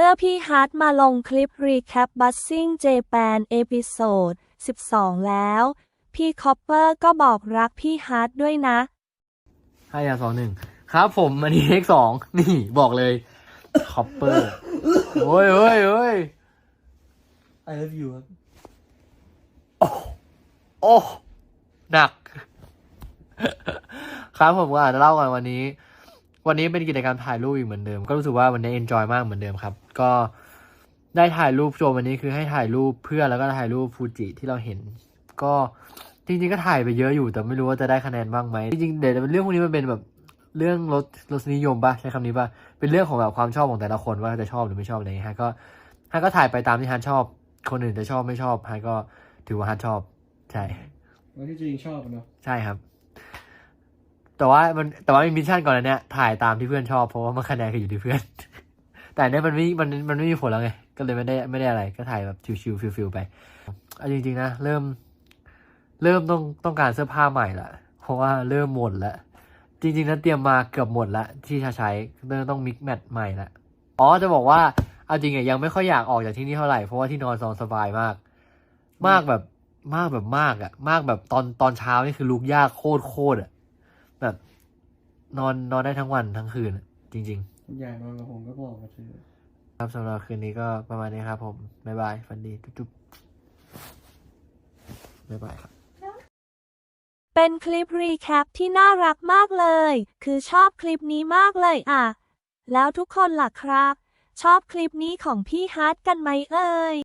มื่อพี่ฮาร์ดมาลงคลิปรีแคปบัสซิ่งเจแปนเอพิโซด 12 แล้ว พี่คอปเปอร์ก็บอกรักพี่ฮาร์ดด้วยนะห้าอย่างสองหนึ่งครับผมอันนี้เลขสองนี่บอกเลยคอปเปอร์โอ้ยโอ้ยโอ้ย I love you ครับโอ้หนัก ครับผมก็อาจจะเล่าก่อนวันนี้ วันนี้เป็นกิจกรรมถ่ายรูปอีกเหมือนเดิม ก็รู้สึกว่าวันนี้เอนจอยมากเหมือนเดิมครับ ก็ได้ถ่ายรูปโชว์วันนี้คือให้ถ่ายรูปเพื่อนแล้วก็ถ่ายรูปฟูจิที่เราเห็น ก็จริงๆก็ถ่ายไปเยอะอยู่ แต่ไม่รู้ว่าจะได้คะแนนบ้างไหมจริงๆเดี๋ยวเรื่องพวกนี้มันเป็นแบบเรื่องรสรสนิยมปะใช้คำนี้ปะเป็นเรื่องของแบบความชอบของแต่ละคนว่าจะชอบหรือไม่ชอบอะไรอย่างเงี้ยฮะก็ฮะก็ถ่ายไปตามที่ฮันชอบ คนอื่นจะชอบไม่ชอบฮะก็ถือว่าฮันชอบใช่วันที่จริงชอบอะเนาะใช่ครับ แต่ว่ามันแต่ว่ามีมิชชั่นก่อนอันเนี้ยถ่ายตามที่เพื่อนชอบเพราะว่ามันคะแนนคืออยู่ที่เพื่อน แต่เนี้ยมันไม่มันมันไม่มีผลแล้วไงก็เลยไม่ได้ไม่ได้อะไรก็ถ่ายแบบชิวๆฟิลๆไปเอาจริงๆนะเริ่ม เริ่มต้องต้องการเสื้อผ้าใหม่ละเพราะว่าเริ่มหมดละจริงๆนะเตรียมมาเกือบหมดละที่จะใช้เริ่มต้องมิกแมทใหม่ละอ๋อจะบอกว่าเอาจริงอะยังไม่ค่อยอยากออกจากที่นี่เท่าไหร่เพราะว่าที่นอนซองสบายมาก มากแบบมากแบบมากอะมากแบบตอนตอนเช้านี่คือลุกยากโคตรโคตรอะ แบบนอนนอนได้ทั้งวันทั้งคืนอะจริง อยากนอนกับผมก็บอกมาเถอะ ๆ ครับสำหรับคืนนี้ก็ประมาณนี้ครับผม บ๊ายบาย ฝันดี จุ๊บๆบ๊ายบายครับ เป็นคลิปรีแคปที่น่ารักมากเลย คือชอบคลิปนี้มากเลยอะ แล้วทุกคนล่ะครับ ชอบคลิปนี้ของพี่ฮาร์ดกันไหมเอ่ย